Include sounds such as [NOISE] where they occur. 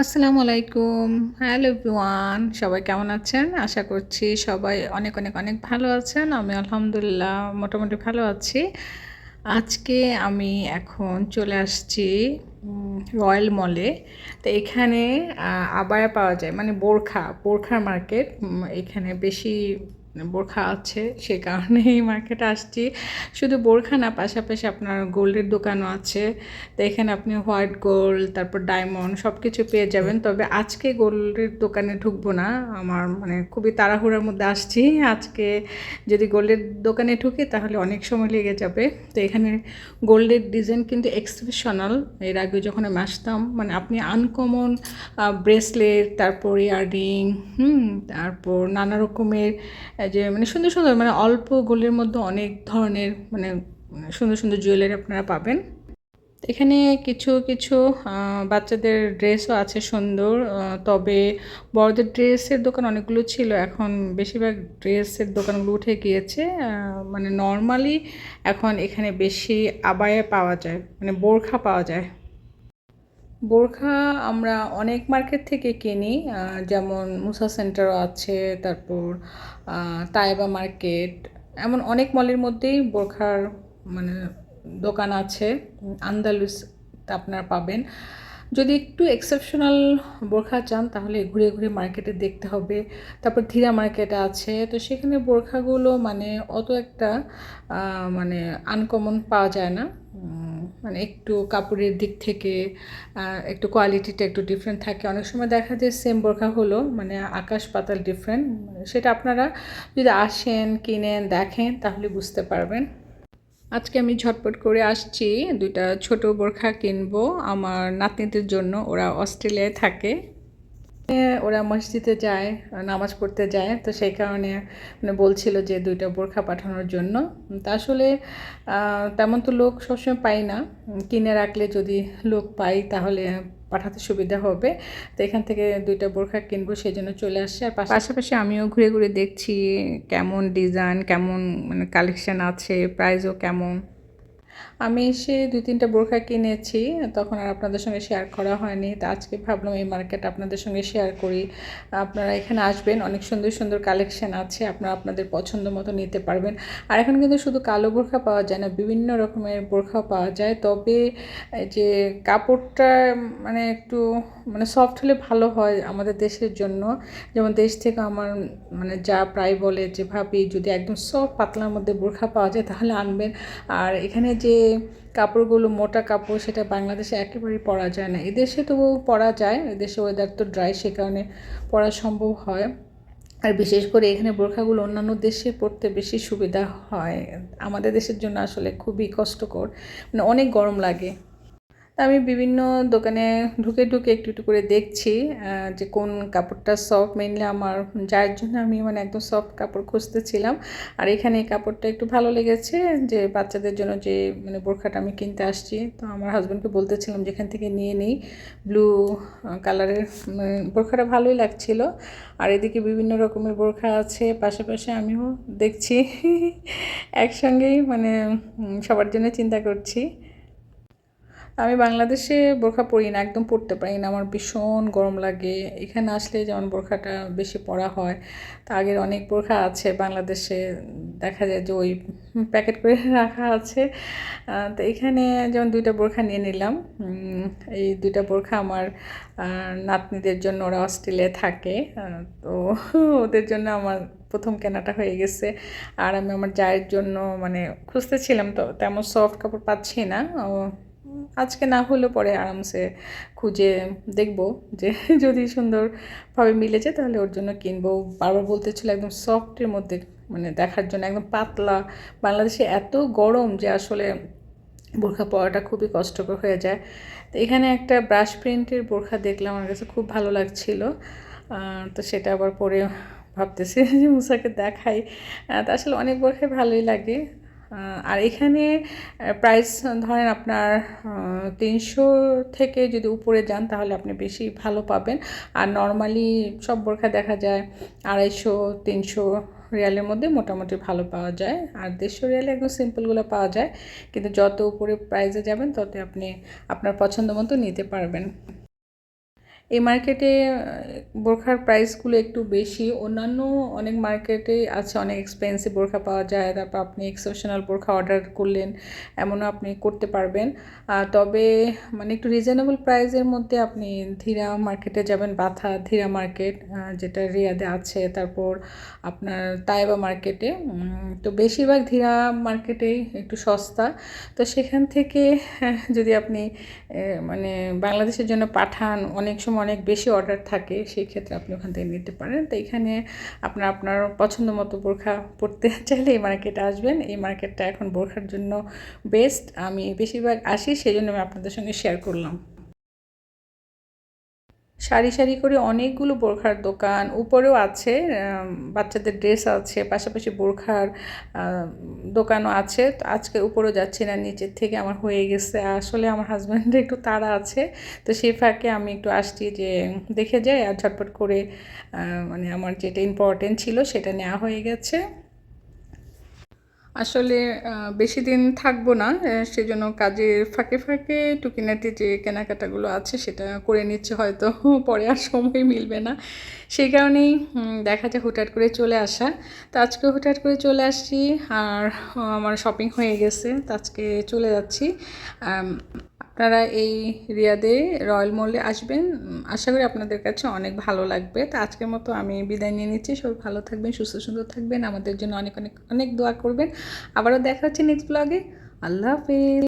আসসালামু আলাইকুম। Hello everyone, সবাই কেমন আছেন? আশা করছি সবাই অনেক অনেক অনেক ভালো আছেন। আমি আলহামদুলিল্লাহ মোটামুটি ভালো আছি। আজকে আমি এখন চলে আসছি রয়্যাল মলে। তো এখানে আবায়া পাওয়া যায় মানে বোরখা, বোরখার মার্কেট এখানে বেশি বোরখা আছে, সে কারণে এই মার্কেটে আসছি। শুধু বোরখা না, পাশাপাশি আপনার গোল্ডের দোকানও আছে। তো এখানে আপনি হোয়াইট গোল্ড, তারপর ডায়মন্ড সব কিছু পেয়ে যাবেন। তবে আজকে গোল্ডের দোকানে ঢুকবো না। আমার মানে খুবই তাড়াহুড়ার মধ্যে আসছি। আজকে যদি গোল্ডের দোকানে ঢুকি, তাহলে অনেক সময় লেগে যাবে। তো এখানে গোল্ডের ডিজাইন কিন্তু এক্সেপশনাল এর আগে যখন আমি আসতাম মানে আপনি আনকমন ব্রেসলেট তারপর ইয়াররিং হুম, তারপর নানা রকমের যে মানে সুন্দর সুন্দর মানে অল্প গোলের মধ্যে অনেক ধরনের মানে সুন্দর সুন্দর জুয়েলারি আপনারা পাবেন। এখানে কিছু কিছু বাচ্চাদের ড্রেসও আছে সুন্দর তবে বড়দের ড্রেসের দোকান অনেকগুলো ছিল, এখন বেশিরভাগ ড্রেসের দোকানগুলো উঠে গিয়েছে মানে নর্মালি এখন এখানে বেশি আবায়া পাওয়া যায় মানে বোরখা পাওয়া যায়। বোরখা আমরা অনেক মার্কেট থেকে কিনি যেমন মুসা সেন্টারও আছে, তারপর তাইবা মার্কেট এমন অনেক মলের মধ্যেই বোরখার মানে দোকান আছে, আন্দালুস আপনারা পাবেন। যদি একটু এক্সেপশনাল বোরখা চান, তাহলে ঘুরে ঘুরে মার্কেটে দেখতে হবে। তারপর ধীরা মার্কেট আছে, তো সেখানে বোরখাগুলো মানে অত একটা মানে আনকমন পাওয়া যায় না। মানে একটু কাপড়ের দিক থেকে একটু কোয়ালিটিটা একটু ডিফারেন্ট থাকে। অনেক সময় দেখা যায় সেম বোরখা হলো মানে আকাশ পাতাল ডিফারেন্ট সেটা আপনারা যদি আসেন, কিনেন, দেখেন, তাহলে বুঝতে পারবেন। আজকে আমি ঝটপট করে আসছি, দুইটা ছোট বোরখা কিনবো। আমার নাতনিদের জন্য, ওরা অস্ট্রেলিয়ায় থাকে। ওরা মসজিদে যায়, নামাজ পড়তে যায়। তো সেই কারণে মানে বলছিল যে দুইটা বোরখা পাঠানোর জন্য। তা আসলে তেমন তো লোক সবসময় পাই না। কিনে রাখলে যদি লোক পাই তাহলে পাঠাতে সুবিধা হবে। তো এখান থেকে দুইটা বোরখা কিনবো সেই জন্য চলে আসছে। আর পাশাপাশি আমিও ঘুরে ঘুরে দেখছি কেমন ডিজাইন, কেমন মানে কালেকশান আছে, প্রাইসও কেমন। আমি এসে দুই তিনটা বোরখা কিনেছি, তখন আর আপনাদের সঙ্গে শেয়ার করা হয়নি। তা আজকে ভাবলাম এই মার্কেট আপনাদের সঙ্গে শেয়ার করি। আপনারা এখানে আসবেন, অনেক সুন্দর সুন্দর কালেকশন আছে, আপনারা আপনাদের পছন্দ মতো নিতে পারবেন। আর এখন কিন্তু শুধু কালো বোরখা পাওয়া যায় না, বিভিন্ন রকমের বোরখা পাওয়া যায়। তবে যে কাপড়টা মানে একটু মানে সফট হলে ভালো হয় আমাদের দেশের জন্য। যেমন দেশ থেকে আমার মানে যা প্রায় বলে যে ভাবি, যদি একদম সফট পাতলার মধ্যে বোরখা পাওয়া যায় তাহলে আনবেন। আর এখানে যে কাপড়গুলো, মোটা কাপড় সেটা বাংলাদেশে একেবারেই পরা যায় না। এদেশে তবু পরা যায়, এদেশে ওয়েদার তো ড্রাই সে কারণে পরা সম্ভব হয়। আর বিশেষ করে এখানে বোরখাগুলো অন্যান্য দেশে পড়তে বেশি সুবিধা হয়। আমাদের দেশের জন্য আসলে খুবই কষ্টকর। মানে অনেক গরম লাগে। আমি বিভিন্ন দোকানে ঢুকে ঢুকে একটু একটু করে দেখছি যে কোন কাপড়টা সফট মেনলি আমার, যার জন্য আমি মানে একদম সফট কাপড় খুঁজতেছিলাম। আর এখানে এই কাপড়টা একটু ভালো লেগেছে যে বাচ্চাদের জন্য যে মানে বোরখাটা আমি কিনতে আসছি। তো আমার হাজব্যান্ডকে বলতেছিলাম যেখান থেকে নিয়ে নেই। ব্লু কালারের বোরখাটা ভালোই লাগছিল। আর এদিকে বিভিন্ন রকমের বোরখা আছে। পাশাপাশি আমিও দেখছি। [LAUGHS] একসঙ্গেই মানে সবার জন্য চিন্তা করছি। আমি বাংলাদেশে বোরখা পরি না, একদম পরতে পারি না। আমার ভীষণ গরম লাগে। এখানে আসলে যেমন বোরখাটা বেশি পরা হয়, তা আগের অনেক বোরখা আছে বাংলাদেশে। দেখা যায় যে ওই প্যাকেট করে [LAUGHS] রাখা আছে। তো এখানে যেমন দুইটা বোরখা নিয়ে নিলাম। এই দুইটা বোরখা আমার নাতনিদের জন্য ওরা অস্ট্রেলিয়ায় থাকে। তো [LAUGHS] ওদের জন্য আমার প্রথম কেনাটা হয়ে গেছে। আর আমি আমার জায়ের জন্য মানে খুঁজতেছিলাম তো, তেমন সফট কাপড় পাচ্ছি না। আজকে না হলেও পরে আরামসে খুঁজে দেখব যে [LAUGHS] যদি সুন্দরভাবে মিলেছে তাহলে ওর জন্য কিনবো। বারবার বলতেছিল একদম সফটের মধ্যে মানে দেখার জন্য একদম পাতলা। বাংলাদেশে এত গরম যে আসলে বোরখা পরাটা খুবই কষ্টকর হয়ে যায়। তো এখানে একটা ব্রাশ প্রিন্টের বোরখা দেখলাম, আমার কাছে খুব ভালো লাগছিল। তো সেটা আবার পরে ভাবতেছি যে মুসাকে দেখাই। তা আসলে অনেক বোরখাই ভালোই লাগে। আর এখানে প্রাইস ধরেন আপনার তিনশো থেকে যদি উপরে যান তাহলে আপনি বেশি ভালো পাবেন। আর নর্মালি সব বোরখা দেখা যায় আড়াইশো, তিনশো রিয়ালের মধ্যে মোটামুটি ভালো পাওয়া যায়। আর দেড়শো রিয়ালে একদম সিম্পলগুলো পাওয়া যায়। কিন্তু যত উপরে প্রাইসে যাবেন তত আপনি আপনার পছন্দ মতো নিতে পারবেন। এই মার্কেটে বোরখার প্রাইসগুলো একটু বেশি। অন্যান্য অনেক মার্কেটে আছে, অনেক এক্সপেন্সিভ বোরখা পাওয়া যায়। তারপর আপনি এক্সেপশনাল বোরখা অর্ডার করলেন, এমনও আপনি করতে পারবেন। তবে মানে একটু রিজনেবল প্রাইসের মধ্যে আপনি ধীরা মার্কেটে যাবেন বাথা ধীরা মার্কেট যেটা রিয়াদে আছে। তারপর আপনার তাইবা মার্কেটে তো বেশিরভাগ ধীরা মার্কেটেই একটু সস্তা। তো সেখান থেকে যদি আপনি মানে বাংলাদেশের জন্য পাঠান, অনেক সময় অনেক বেশি অর্ডার থাকে সেই ক্ষেত্রে আপনি ওখান থেকে নিতে পারেন। তো এখানে আপনার আপনার পছন্দ মতো বোরখা পড়তে [LAUGHS] চাইলে এই মার্কেটে আসবেন। এই মার্কেটটা এখন বোরখার জন্য বেস্ট আমি বেশিরভাগ আসি সেই জন্য আমি আপনাদের সঙ্গে শেয়ার করলাম। সারি সারি করে অনেকগুলো বোরখার দোকান, উপরেও আছে বাচ্চাদের ড্রেস আছে, পাশাপাশি বোরখার দোকানও আছে। তো আজকে উপরেও যাচ্ছি না, নিচের থেকে আমার হয়ে গেছে। আসলে আমার হাজব্যান্ডের একটু তাড়া আছে। তো সেই ফাঁকে আমি একটু আসছি যে, দেখে যাই আর ঝটপট করে মানে আমার যেটা ইম্পর্টেন্ট ছিল সেটা নেওয়া হয়ে গেছে। আসলে বেশি দিন থাকব না সেজন্য কাজের ফাঁকে ফাঁকে টুকিনাটি যে কেনাকাটাগুলো আছে সেটা করে নিচ্ছে, হয়তো পরে আর সময় মিলবে না। সেই কারণেই দেখা যায় হুটহাট করে চলে আসা। তো আজকে হুটহাট করে চলে আসছি, আর আমার শপিং হয়ে গেছে, তো আজকে চলে যাচ্ছি। আপনারা এই রিয়াদে রয়্যাল মলে আসবেন। আশা করি আপনাদের কাছে অনেক ভালো লাগবে। তো আজকের মতো আমি বিদায় নিয়ে নিচ্ছি। সবাই ভালো থাকবেন, সুস্থ সুন্দর থাকবেন। আমাদের জন্য অনেক অনেক অনেক দোয়া করবেন। আবারও দেখা হচ্ছে নেক্সট ব্লগে আল্লাহ হাফিজ।